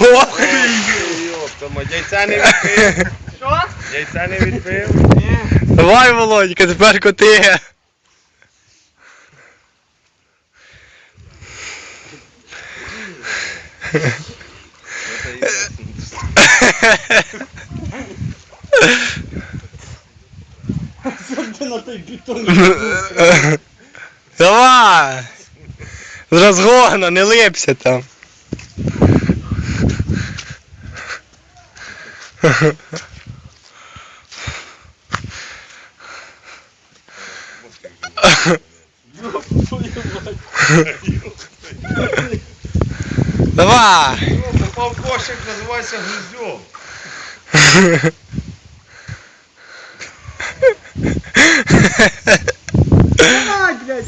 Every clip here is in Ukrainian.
Ох! Яйця не відбив. Що? Яйця не відбив. Давай, Володька, тепер коти. Ти. Давай! З розгона, не липся там. ха-ха давай! Попал в кошик называется грызем давай блядь.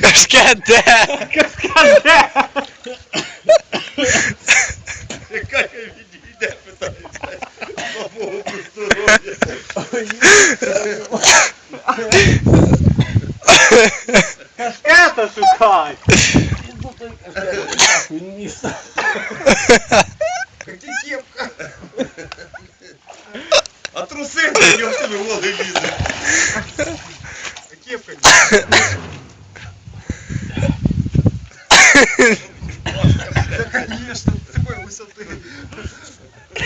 Cascaté! Cascaté! Cascata, Sukai! Ministro! O que que é? А труси у нього тебе води лізе. А кепка.